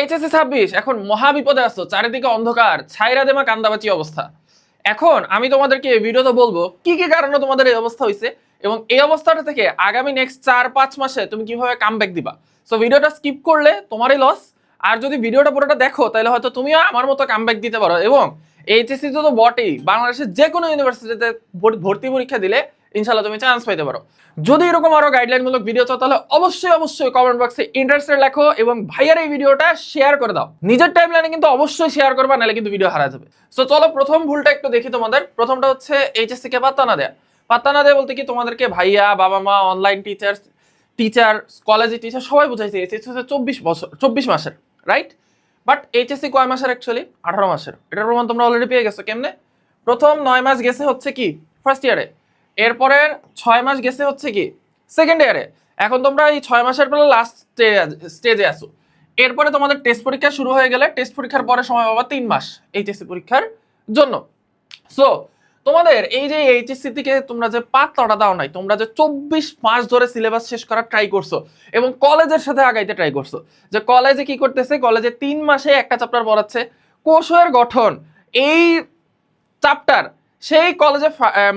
HSC ছাব্বিশ, এখন মহা বিপদে চারিদিকে অন্ধকার, ছাইরা দেমা কান্দাবাচি অবস্থা। এখন আমি তোমাদেরকে এই ভিডিওতে বলব, কি কি কারণে তোমাদের এই অবস্থা হয়েছে এবং এই অবস্থাটা থেকে আগামী নেক্সট চার পাঁচ মাসে তুমি কীভাবে কামব্যাক দিবা। সো ভিডিওটা স্কিপ করলে তোমারই লস আর যদি ভিডিওটা পুরোটা দেখো, তাহলে হয়তো তুমিও আমার মতো কামব্যাক দিতে পারো, এবং এইচএসসি তো বটেই, বাংলাদেশের যে কোনো ইউনিভার্সিটিতে ভর্তি পরীক্ষা দিলে ইনশাল্লাহ তুমি চান্স পাইতে পারো। যদি এরকম আরও গাইডলাইনমূলক ভিডিও চাও, তাহলে অবশ্যই অবশ্যই কমেন্ট বক্সে ইন্টারেস্টেড লেখো এবং ভাইয়ার এই ভিডিওটা শেয়ার করে দাও। নিজের টাইম লাইনে কিন্তু অবশ্যই শেয়ার করবা, নাহলে কিন্তু ভিডিও হারা যাবে। সো চলো প্রথম ভুলটা একটু দেখি তোমাদের। প্রথমটা হচ্ছে এইচএসসি কে পাত্তা না দেয়া। পাত্তা না দেয়া বলতে কি তোমাদেরকে ভাইয়া বাবা মা অনলাইন টিচার টিচার কলেজে টিচার সবাই বুঝাইছে এইচএসসি হচ্ছে চব্বিশ বছর, চব্বিশ মাসের রাইট বাট এইচএসসি কয় মাসের অ্যাকচুয়ালি আঠারো মাসের। এটার প্রমাণ তোমরা অলরেডি পেয়ে গেছো, কেমনে? প্রথম নয় মাস গেছে হচ্ছে কি? ফার্স্ট ইয়ারে এরপরের ছয় মাস গেছে হচ্ছে কি? সেকেন্ড ইয়ারে এখন তোমরা এই ছয় মাসের পরে লাস্ট স্টেজে আসো এরপরে তোমাদের টেস্ট পরীক্ষা শুরু হয়ে গেলে টেস্ট পরীক্ষার পরে সময় পাবা তিন মাস এইচএসসি পরীক্ষার জন্য। সো তোমাদের এই যে এইচএসসি থেকে তোমরা যে পাত্তাটা দাও নাই, তোমরা যে চব্বিশ মাস ধরে সিলেবাস শেষ করার ট্রাই করছ এবং কলেজের সাথে আগাইতে ট্রাই করছ, যে কলেজে কি করতেছে? কলেজে তিন মাসে একটা চ্যাপ্টার পড়াচ্ছে। কোষের গঠন, এই চ্যাপ্টার সেই কলেজে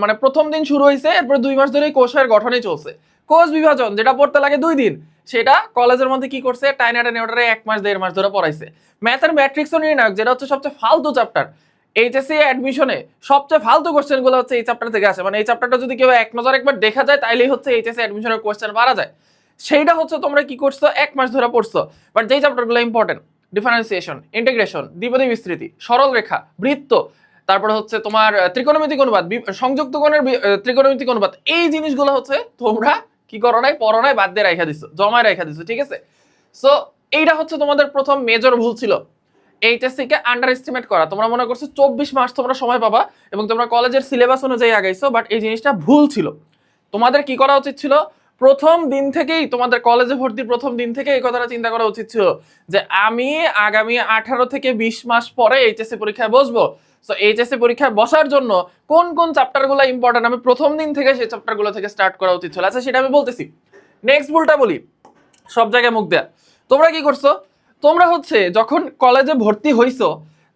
মানে প্রথম দিন শুরু হয়েছে এরপর দুই মাস ধরেই কোষের গঠনই চলছে। কোষ বিভাজন, যেটা পড়তে লাগে দুই দিন, সেটা কলেজের মধ্যে কি করছে, টাইনা টেনে ওটারে এক মাস, দেড় মাস ধরে পড়াইছে। ম্যাথের ম্যাট্রিক্সও নির্ণায়ক যেটা হচ্ছে সবচেয়ে ফালতু চ্যাপ্টার এইচএসসি অ্যাডমিশনে সবচেয়ে ফালতু কোশ্চেনগুলো হচ্ছে এই চ্যাপ্টার থেকে আসে। মানে এই চ্যাপ্টারটা যদি কেউ এক নজর একবার দেখা যায়, তাইলেই হচ্ছে এইচএসসি অ্যাডমিশনের কোশ্চেন মারা যায়। সেইটা হচ্ছে তোমরা কি করছ, এক মাস ধরে পড়ছো। বাট যেই চ্যাপ্টারগুলো ইম্পর্টেন্ট ডিফারেন্সিয়েশন ইন্টিগ্রেশন দ্বিপদী বিস্তৃতি সরল রেখা বৃত্ত তারপরে হচ্ছে তোমার ত্রিকোণমিতিক অনুপাত সংযুক্ত কোণের ত্রিকোণমিতিক অনুপাত। এই জিনিসগুলো হচ্ছে তোমরা কি করো নাই, পড়ো নাই, বাদ দিয়ে রেখা দিছো, জমায় রেখা দিছো, ঠিক আছে? সো এইটা হচ্ছে তোমাদের প্রথম মেজর ভুল ছিল। এইচএসসি কে আন্ডার এস্টিমেট করা। তোমরা মনে করছ চব্বিশ মাস তোমরা সময় পাবা এবং তোমরা কলেজের সিলেবাস অনুযায়ী আগাইছো বাট এই জিনিসটা ভুল ছিল। তোমাদের কি করা উচিত ছিল? প্রথম দিন থেকেই তোমাদের কলেজে ভর্তির প্রথম দিন থেকে এই কথাটা চিন্তা করা উচিত ছিল যে আমি আগামী আঠারো থেকে বিশ মাস পরে এইচএসসি পরীক্ষায় বসবো। সো এইচএসসি পরীক্ষায় বসার জন্য কোন কোন চ্যাপ্টারগুলো ইম্পর্টেন্ট আমি প্রথম দিন থেকে সেই চ্যাপ্টারগুলো থেকে স্টার্ট করা উচিত ছিল। আচ্ছা সেটা আমি বলতেছি। নেক্সট ভুলটা বলি। সব জায়গায় মুখ দেয়া। তোমরা কি করছ? তোমরা হচ্ছে যখন কলেজে ভর্তি হইছো,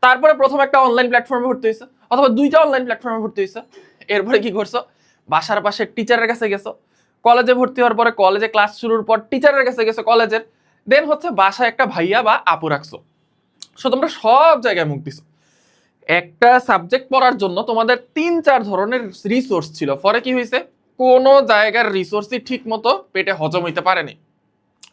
তারপরে প্রথম একটা অনলাইন প্ল্যাটফর্মে ভর্তি হইছো, অথবা দুইটা অনলাইন প্ল্যাটফর্মে ভর্তি হইছো, এরপরে কি করছ? বাসার পাশে টিচারের কাছে গেছো। কলেজে ভর্তি হওয়ার পরে কলেজে ক্লাস শুরুর পর টিচারের কাছে গেছো কলেজের দেন হচ্ছে বাসায় একটা ভাইয়া বা আপু রাখছো। সো তোমরা সব জায়গায় মুখ দিছো। একটা সাবজেক্ট পড়ার জন্য তোমাদের তিন, চার ধরনের রিসোর্স ছিল। পরে কি হয়েছে? কোনো জায়গার রিসোর্সই ঠিক মতো পেটে হজম হইতে পারেনি।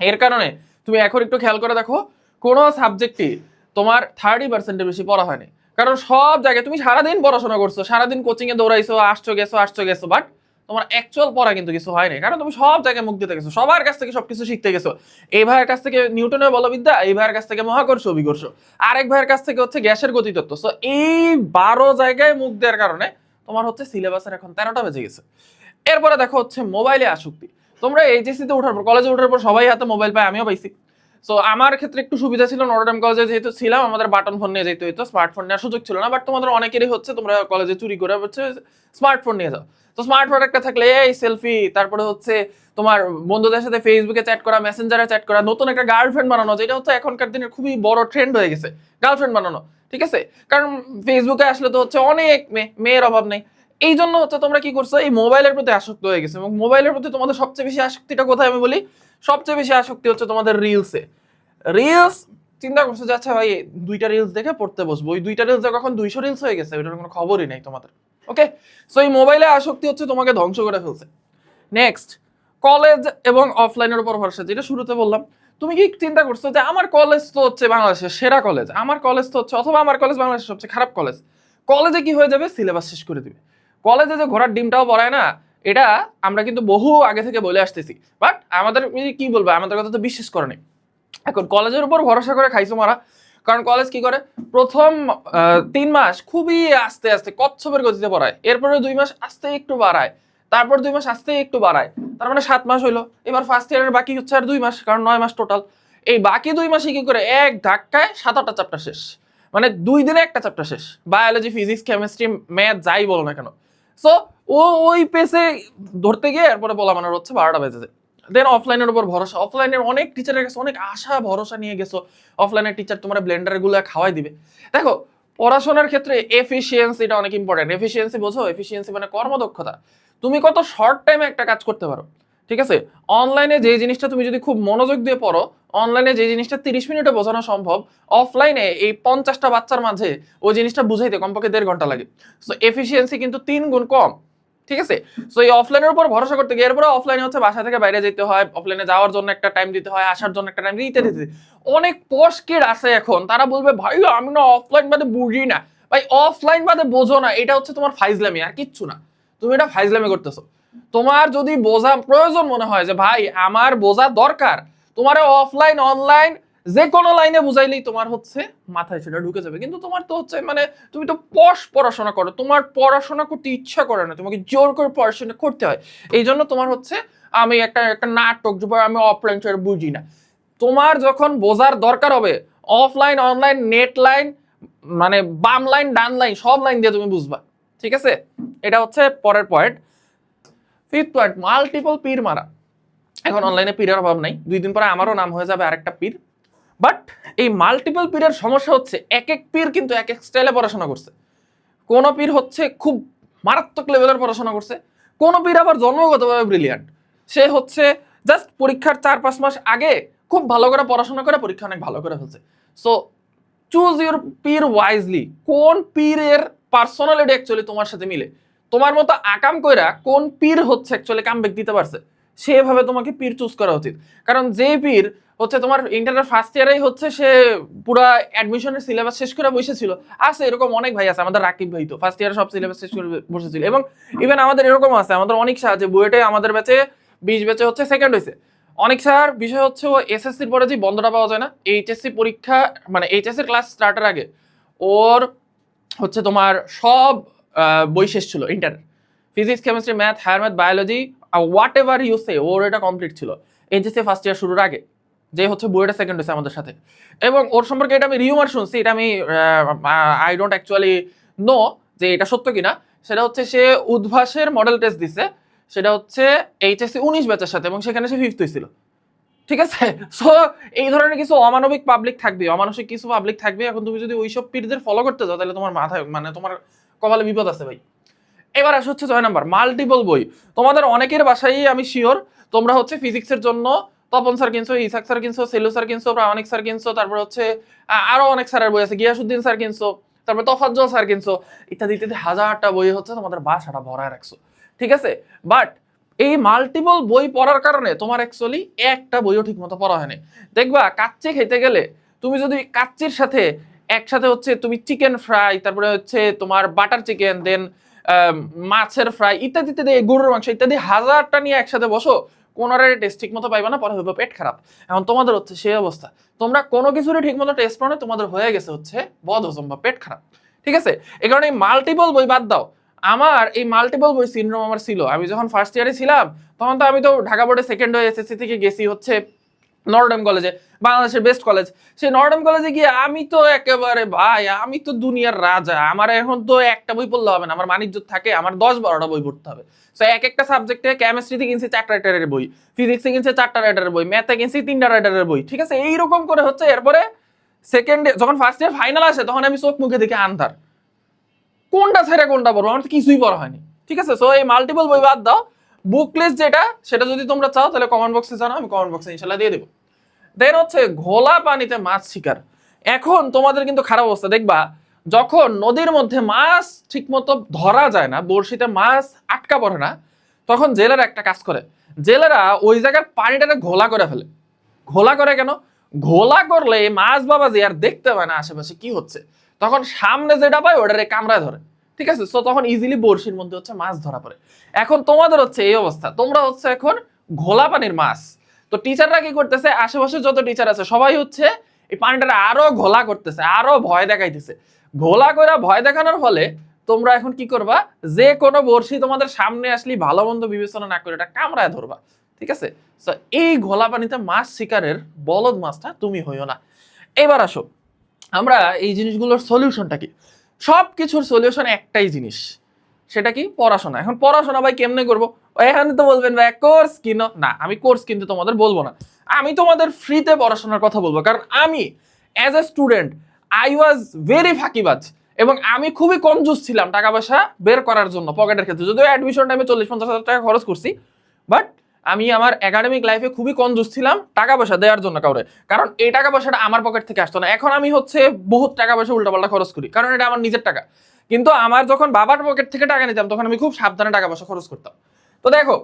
এর কারণে তুমি এখন একটু খেয়াল করে দেখো, কোনো সাবজেক্টই তোমার থার্টি পার্সেন্টের বেশি পড়া হয়নি। কারণ সব জায়গায় তুমি সারাদিন পড়াশোনা করছ, সারাদিন কোচিংয়ে দৌড়াইছো, আসছো, গেছো আসছো, গেছো বাট তোমার অ্যাকচুয়াল পড়া কিন্তু কিছু হয়নি। কারণ তুমি সব জায়গায় মুখ দিতে গেছো সবার কাছ থেকে সবকিছু শিখতে গেছো। এই ভাইয়ের কাছ থেকে নিউটনের বলবিদ্যা, এই ভাইয়ের কাছ থেকে মহাকর্ষ অভিকর্ষ, আরেক ভাইয়ের কাছ থেকে হচ্ছে গ্যাসের গতিতত্ত্ব। সো এই বারো জায়গায় মুখ দেওয়ার কারণে তোমার হচ্ছে সিলেবাসের এখন তেরোটা বেজে গেছে। এরপরে দেখো হচ্ছে মোবাইলে আসক্তি। তোমরা এইচএসসি তে ওঠার পর কলেজে ওঠার পর সবাই হাতে মোবাইল পায়, আমিও পাইছি। সো আমার ক্ষেত্রে একটু সুবিধা ছিল নটরডেম কলেজে যেহেতু ছিলাম, আমাদের বাটন ফোন নিয়ে যেতে হইতো স্মার্টফোন নেওয়ার সুযোগ ছিল না বাট তোমাদের অনেকেরই হচ্ছে, তোমরা কলেজে চুরি করে হচ্ছে স্মার্টফোন নিয়ে যাও। তো স্মার্টফোন একটা থাকলে, এই সেলফি তারপরে হচ্ছে তোমার বন্ধুদের সাথে ফেসবুকে চ্যাট করা মেসেঞ্জারে চ্যাট করা, নতুন একটা গার্লফ্রেন্ড বানানো, যেটা হচ্ছে এখনকার দিনের খুবই বড় ট্রেন্ড হয়ে গেছে গার্লফ্রেন্ড বানানো, ঠিক আছে? কারণ ফেসবুকে আসলে তো হচ্ছে অনেক মেয়ে মেয়ের অভাব নেই। এই জন্য হচ্ছে তোমরা কি করছ, এই মোবাইলের প্রতি আসক্ত হয়ে গেছে এবং মোবাইলের প্রতি তোমাদের সবচেয়ে বেশি আসক্তিটা কোথায় আমি বলি? সবচেয়ে বেশি আসক্তি হচ্ছে তোমাদের রিলসে রিলস চিন্তা করছ যে আচ্ছা ভাই, দুইটা রিলস দেখে পড়তে বসবো। ওই দুইটা রিলস কখন দুইশো রিলস হয়ে গেছে, ওইটার কোনো খবরই নেই তোমাদের। ওকে সো এই মোবাইলে আসক্তি হচ্ছে তোমাকে ধ্বংস করে ফেলছে। নেক্সট কলেজ এবং অফলাইনের উপর ভরসা, যেটা শুরুতে বললাম। তুমি কি চিন্তা করছ যে, আমার কলেজ তো হচ্ছে বাংলাদেশের সেরা কলেজ আমার কলেজ তো হচ্ছে, অথবা আমার কলেজ বাংলাদেশের সবচেয়ে খারাপ কলেজ কলেজে কি হয়ে যাবে? সিলেবাস শেষ করে দিবে। কলেজে যে ঘোড়ার ডিমটাও পড়ায় না, এটা আমরা কিন্তু বহু আগে থেকে বলে আসতেছি। বাট আমাদের কি বলব, আমাদের কথা তো বিশ্বাস করে নেই। এখন কলেজের উপর ভরসা করে খাইছো মারা। কারণ কলেজ কি করে? প্রথম তিন মাস খুবই আস্তে আস্তে কচ্ছপের গতিতে পড়ায়। এরপরে দুই মাস আস্তে একটু বাড়ায়। তারপর দুই মাস আস্তে একটু বাড়ায়। তার মানে সাত মাস হইল। এবার ফার্স্ট ইয়ারের বাকি হচ্ছে আর দুই মাস, কারণ নয় মাস টোটাল এই বাকি দুই মাসে কি করে? এক ধাক্কায় সাত আটটা চ্যাপ্টার শেষ। মানে দুই দিনে একটা চ্যাপ্টার শেষ। বায়োলজি ফিজিক্স কেমিস্ট্রি ম্যাথ যাই বলো না কেন। সো ও ওই পেসে ধরতে গিয়ে এরপরে বলা মানে হচ্ছে বারোটা বেজে যায়। দেন অফলাইনের উপর ভরসা। অফলাইনের অনেক টিচারের কাছে অনেক আশা, ভরসা নিয়ে গেছো। অফলাইনের টিচার তোমার ব্লেন্ডারগুলো খাওয়াই দিবে। দেখো, পড়াশোনার ক্ষেত্রে এফিসিয়েন্সিটা অনেক ইম্পর্টেন্ট এফিসিয়েন্সি বোঝো এফিসিয়েন্সি মানে কর্মদক্ষতা। তুমি কত শর্ট টাইমে একটা কাজ করতে পারো, ঠিক আছে? অনলাইনে যে জিনিসটা তুমি যদি খুব মনোযোগ দিয়ে পড়ো অনলাইনে যে জিনিসটা তিরিশ মিনিটে বোঝানো সম্ভব অফলাইনে এই পঞ্চাশটা বাচ্চার মাঝে ওই জিনিসটা বুঝাইতে কমপক্ষে দেড় ঘণ্টা লাগে। সো এফিসিয়েন্সি কিন্তু তিন গুণ কম। ঠিক আছে? সো এই অফলাইনের উপর ভরসা করতে গিয়ে এরপরে অফলাইনে হচ্ছে বাসা থেকে বাইরে যেতে হয় অফলাইনে যাওয়ার জন্য একটা টাইম দিতে হয়, আসার জন্য একটা টাইম দিতে দিতে। অনেক পশ আছে এখন, তারা বলবে, ভাই, আমি না অফলাইন বাদে বুঝি না। ভাই অফলাইন বাদে বোঝো না, এটা হচ্ছে তোমার ফাইজলামি, আর কিচ্ছু না। তুমি এটা ফাইজলামি করতেছো। তোমার যদি বোঝা প্রয়োজন মনে হয় যে, ভাই, আমার বোঝা দরকার, তোমার অফলাইন অনলাইন যে কোনো লাইনে বুঝাইলেই তোমার হচ্ছে মাথায় সেটা ঢুকে যাবে। কিন্তু তোমার তো হচ্ছে মানে তুমি তো পশ পড়াশোনা করো, তোমার পড়াশোনা করতে ইচ্ছা করে না, তোমাকে জোর করে পড়াশোনা করতে হয়। এই জন্য তোমার হচ্ছে আমি একটা একটা নাটক আমি অফলাইন বুঝি না। তোমার যখন বোঝার দরকার হবে অফলাইন অনলাইন নেট লাইন মানে বাম লাইন ডান লাইন সব লাইন দিয়ে তুমি বুঝবা। ঠিক আছে? এটা হচ্ছে পরের পয়েন্ট ফিফথ পয়েন্ট মাল্টিপল পীর মারা। এখন অনলাইনে পীরের অভাব নাই। দুই দিন পরে আমারও নাম হয়ে যাবে আরেকটা পীর। বাট এই মাল্টিপল পীরের সমস্যা হচ্ছে এক এক পীর কিন্তু এক এক স্টাইলে পড়াশোনা করছে। কোন পীর হচ্ছে খুব মারাত্মক লেভেলের পড়াশোনা করছে, কোন পীর আবার জন্মগতভাবে ব্রিলিয়ান্ট সে হচ্ছে জাস্ট পরীক্ষার চার পাঁচ মাস আগে খুব ভালো করে পড়াশোনা করে পরীক্ষা অনেক ভালো করে ফেলছে। সো চুজ ইউর পীর ওয়াইজলি কোন পীরের পার্সোনালিটি অ্যাকচুয়ালি তোমার সাথে মিলে? তোমার মতো আকাম কইরা কোন পীর হচ্ছে অ্যাকচুয়ালি কামব্যাক দিতে পারছে? সেভাবে তোমাকে পীর চুজ করা উচিত। কারণ যে পীর হচ্ছে তোমার ইন্টারের ফার্স্ট ইয়ারেই হচ্ছে সে পুরা অ্যাডমিশনের সিলেবাস শেষ করে বসেছিল। আছে, এরকম অনেক ভাই আছে, আমাদের রাকিব ভাই তো ফার্স্ট ইয়ারে সব সিলেবাস শেষ করে বসেছিল। এবং ইভেন আমাদের এরকম আছে, আমাদের অনেক সাহায্যে বুয়েটে আমাদের ব্যাচে বিশ ব্যাচে হচ্ছে সেকেন্ড হয়েছে। অনেক স্যার বিষয় হচ্ছে ও এসএসসির পরে যে বন্ধটা পাওয়া যায় না এইচএসসি পরীক্ষা মানে এইচএসসি ক্লাস স্টার্টের আগে, ওর হচ্ছে তোমার সব বই শেষ ছিল inter physics chemistry math higher math biology whatever you say ওর এটা কমপ্লিট ছিল। এইচএসসি ফার্স্ট ইয়ার শুরুর আগে, যে হচ্ছে বুয়েটা সেকেন্ড হয়েছে আমাদের সাথে। এবং ওর সম্পর্কে এটা আমি রিউমার শুনছি, এটা আমি আই ডোন্ট অ্যাকচুয়ালি নো যে এটা সত্য কিনা। সেটা হচ্ছে সে উদ্ভাসের মডেল টেস্ট দিছে, সেটা হচ্ছে এইচএসসি উনিশ ব্যাচের সাথে, এবং সেখানে সে ফিফথ হয়েছিল। ঠিক আছে? সো এই ধরনের কিছু অমানবিক পাবলিক থাকবে, অমানসিক কিছু পাবলিক থাকবে। এখন তুমি যদি ওইসব পীরদের ফলো করতে যাও, তাহলে তোমার মাথায় মানে তোমার কপালে বিপদ আছে ভাই। এবার আসে হচ্ছে ছয় নাম্বার মাল্টিপল বই। তোমাদের অনেকের বাসায় আমি শিওর তোমরা হচ্ছে ফিজিক্সের জন্য, তপন স্যার কিনছো, ইসাক স্যার কিনছো, সেলু স্যার কিনছো, প্রামাণিক স্যার কিনছো, তারপর হচ্ছে আরও অনেক স্যারের বই আছে, গিয়াসুদ্দিন স্যার কিনছো, তারপর তফাজ্জল স্যার কিনছো, ইত্যাদি ইত্যাদি, হাজারটা বই হচ্ছে তোমাদের বাসাটা ভরায় রাখছো। ঠিক আছে? বাট এই মাল্টিপল বই পড়ার কারণে তোমার অ্যাকচুয়ালি একটা বইও ঠিক মতো পড়া হয়নি। দেখবা, কাচ্চি খেতে গেলে তুমি যদি কাচ্চির সাথে একসাথে হচ্ছে তুমি চিকেন ফ্রাই তারপরে হচ্ছে তোমার বাটার চিকেন দেন মাছের ফ্রাই ইত্যাদি ইত্যাদি গরুর মাংস ইত্যাদি হাজারটা নিয়ে একসাথে বসো কোনোটার টেস্ট ঠিক মতো পাইবা না, পরে হইবে পেট খারাপ। এখন তোমাদের হচ্ছে সেই অবস্থা। তোমরা কোনো কিছুরই ঠিক মতো টেস্ট পাও তোমাদের হয়ে গেছে হচ্ছে বদ হজম বা পেট খারাপ। ঠিক আছে? এই কারণে মাল্টিপল বই বাদ দাও। আমার এই মাল্টিপল বই সিনড্রোম আমার ছিল। আমি যখন ফার্স্ট ইয়ারে ছিলাম, তখন তো আমি তো ঢাকা বোর্ডে সেকেন্ড হয়ে এসএসসি থেকে গেছি হচ্ছে নর্ডেম কলেজে, বাংলাদেশের বেস্ট কলেজ সেই নর্ডেম কলেজে গিয়ে আমি তো একেবারে ভাই, আমি তো দুনিয়ার রাজা। আমার এখন তো একটা বই পড়লে হবে না, আমার বাণিজ্য থাকে, আমার দশ বারোটা বই পড়তে হবে। সো এক একটা সাবজেক্টে কেমিস্ট্রিতে কিনছি চারটা রাইটারের বই ফিজিক্সে কিনছে চারটা রাইটারের বই ম্যাথে কিনছি তিনটা রাইটারের বই, ঠিক আছে? এইরকম করে হচ্ছে, এরপরে সেকেন্ড যখন ফার্স্ট ইয়ার ফাইনাল আসে, তখন আমি চোখ মুখে দেখে আন্ধার। কোনটা ছেড়ে কোনটা পড়ব? আমার তো কিছুই পড়া হয়নি, ঠিক আছে? সো এই মাল্টিপল বই বাদ দাও বুক লিস্ট যেটা, সেটা যদি তোমরা চাও, তাহলে কমেন্ট বক্সে জানাও, আমি কমেন্ট বক্সে ইনশাল্লাহ দিয়ে দেবো। দেন হচ্ছে ঘোলা পানিতে মাছ শিকার। এখন তোমাদের কিন্তু খারাপ অবস্থা, দেখবা, যখন নদীর মধ্যে মাছ ঠিকমতো ধরা যায় না, বড়শিতে মাছ আটকা পড়ে না, তখন জেলেরা একটা কাজ করে। জেলেরা ওই জায়গার পানিটাকে ঘোলা করে ফেলে। ঘোলা করে কেন? ঘোলা করলে মাছ বাবাজি আর দেখতে পায় না আশেপাশে কি হচ্ছে? তখন সামনে যেটা পায়, ওটারে কামড়ায় ধরে। ঠিক আছে? সো তখন ইজিলি বড়শির মধ্যে হচ্ছে মাছ ধরা পড়ে। এখন তোমাদের হচ্ছে এই অবস্থা। তোমরা হচ্ছে এখন ঘোলা পানির মাছ। তো টিচাররা কি করতেছে? আশেপাশে যত টিচার আছে, সবাই হচ্ছে এই পানিটা আরও ঘোলা করতেছে, আরও ভয় দেখাইতেছে। ঘোলা করে ভয় দেখানোর ফলে তোমরা এখন কি করবা? যে কোনো বর্ষি তোমাদের সামনে আসলে ভালো মন্দ বিবেচনা না করে এটা কামড়ায় ধরবা। ঠিক আছে? এই ঘোলা পানিতে মাছ শিকারের বলদ মাছটা তুমি হইও না। এবার আসো। আমরা এই জিনিসগুলোর সলিউশনটা কি? সব কিছুর সলিউশন একটাই জিনিস। সেটা কি? পড়াশোনা। এখন পড়াশোনা ভাই কেমনে করব? এখানে তো বলবেন ভাই কোর্স কিনো না আমি কোর্স কিনতে তোমাদের বলব না। আমি তোমাদের ফ্রিতে পড়াশোনার কথা বলব, কারণ আমি as a student I was very ফাঁকিবাজ এবং আমি খুবই কনজুস ছিলাম টাকা পয়সা বের করার জন্য পকেটের ক্ষেত্রে। যদিও অ্যাডমিশন টাইমে চল্লিশ পঞ্চাশ হাজার টাকা খরচ করছি বাট আমি আমার একাডেমিক লাইফে খুবই কনজুস ছিলাম টাকা পয়সা দেওয়ার জন্য কাউরে। কারণ এই টাকা পয়সাটা আমার পকেট থেকে আসতো না। এখন আমি হচ্ছে বহুত টাকা পয়সা উল্টাপাল্টা খরচ করি, কারণ এটা আমার নিজের টাকা। কিন্তু আমার যখন বাবার পকেট থেকে টাকা নিতাম, তখন আমি খুব সাবধানে টাকা পয়সা খরচ করতাম। তো দেখো,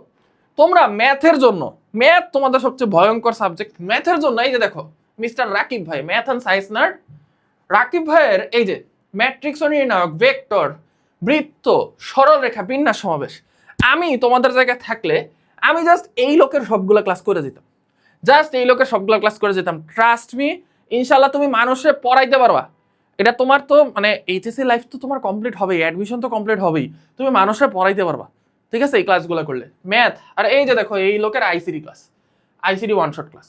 তোমরা ম্যাথের জন্য ম্যাথ তোমাদের সবচেয়ে ভয়ঙ্কর সাবজেক্ট ম্যাথের জন্য এই যে দেখো মিস্টার রাকিব ভাই math and science nerd Rakib ভাইয়ের এই যে ম্যাট্রিক্স নির্ণায়ক ভেক্টর বৃত্ত, সরলরেখা, বিন্যাস সমাবেশ। আমি তোমাদের জায়গায় থাকলে আমি জাস্ট এই লোকের সবগুলো ক্লাস করে যেতাম। জাস্ট এই লোকের সবগুলো ক্লাস করে যেতাম। ট্রাস্ট মি ইনশাল্লাহ তুমি মানুষে পড়াইতে পারবা। এটা তোমার তো মানে এইচএসসি লাইফ তো তোমার কমপ্লিট হবেই অ্যাডমিশন তো কমপ্লিট হবেই। তুমি মানুষে পড়াইতে পারবা। ঠিক আছে? এই ক্লাসগুলো করলে। ম্যাথ আর এই যে দেখো, এই লোকের ICD class ICD one shot class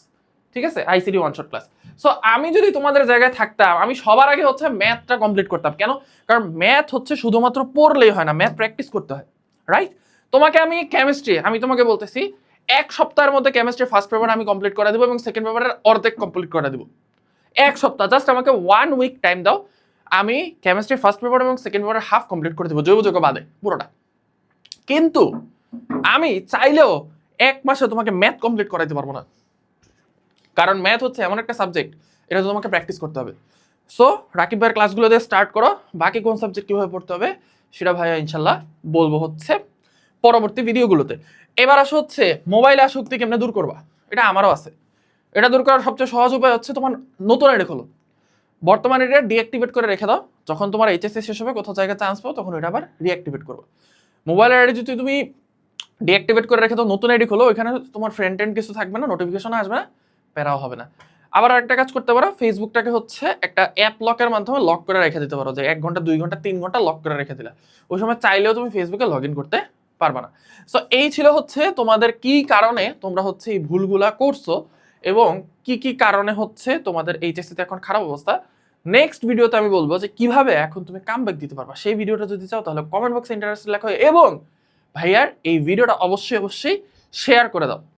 ঠিক আছে? ICD one shot class so আমি যদি তোমাদের জায়গায় থাকতাম, আমি সবার আগে হচ্ছে ম্যাথটা কমপ্লিট করতাম। কেন? কারণ ম্যাথ হচ্ছে শুধুমাত্র পড়লেই হয় না ম্যাথ প্র্যাকটিস করতে হয়। রাইট তোমাকে আমি কেমিস্ট্রি আমি তোমাকে বলতেছি, এক সপ্তাহের মধ্যে কেমিস্ট্রি ফার্স্ট পেপার আমি কমপ্লিট করে দেবো এবং সেকেন্ড পেপারের অর্ধেক কমপ্লিট করে দেবো। এক সপ্তাহ জাস্ট আমাকে ওয়ান উইক টাইম দাও, আমি কেমিস্ট্রি ফার্স্ট পেপার এবং সেকেন্ড পেপারের হাফ কমপ্লিট করে দেবো, জৈব যৌগ বাদে, পুরোটা। কিন্তু আমি চাইলেও এক মাসে তোমাকে ম্যাথ কমপ্লিট করাইতে পারব না। কারণ ম্যাথ হচ্ছে এমন একটা সাবজেক্ট এটা তোমাকে প্র্যাকটিস করতে হবে। সো রাকিব ভাইয়ের ক্লাসগুলো দিয়ে স্টার্ট করো, বাকি কোন সাবজেক্ট কীভাবে পড়তে হবে, সেটা ভাইয়া ইনশাল্লাহ বলব হচ্ছে পরবর্তী ভিডিওগুলোতে। এবার আসো হচ্ছে, মোবাইল আসক্তি কেমনে দূর করবা? এটা আমারও আছে। এটা দূর করার সবচেয়ে সহজ উপায় হচ্ছে তোমার নতুন আইডি খোলো। বর্তমানে এটা ডিঅ্যাক্টিভেট করে রেখে দাও। যখন তোমার এইচএসসি শেষ হবে, কোথাও জায়গায় চান্স পাও, তখন এটা আবার রিঅ্যাক্টিভেট করব। মোবাইল আইডি যদি তুমি ডিঅ্যাক্টিভেট করে রেখে দাও, নতুন আইডি খোলো, ওইখানে তোমার ফ্রেন্ড টেন্ড কিছু থাকবে না নোটিফিকেশন আসবে না, প্যারাও হবে না। আবার আরেকটা কাজ করতে পারো ফেসবুকটাকে হচ্ছে একটা অ্যাপ লকের মাধ্যমে লক করে রেখে দিতে পারো। যে এক ঘণ্টা, দুই ঘণ্টা, তিন ঘণ্টা লক করে রেখে দিলা। ওই সময় চাইলেও তুমি ফেসবুকে লগ ইন করতে পারবা না। সো এই ছিল হচ্ছে তোমাদের কি কারণে তোমরা হচ্ছে এই ভুলগুলা করছ এবং কি কি কারণে হচ্ছে তোমাদের এইচএসসিতে এখন খারাপ অবস্থা। নেক্সট ভিডিওতে আমি বলব যে কীভাবে এখন তুমি কামব্যাক দিতে পারবা। সেই ভিডিওটা যদি চাও তাহলে কমেন্ট বক্সে ইন্টারেস্ট লেখো এবং ভাইয়ার এই ভিডিওটা অবশ্যই অবশ্যই শেয়ার করে দাও।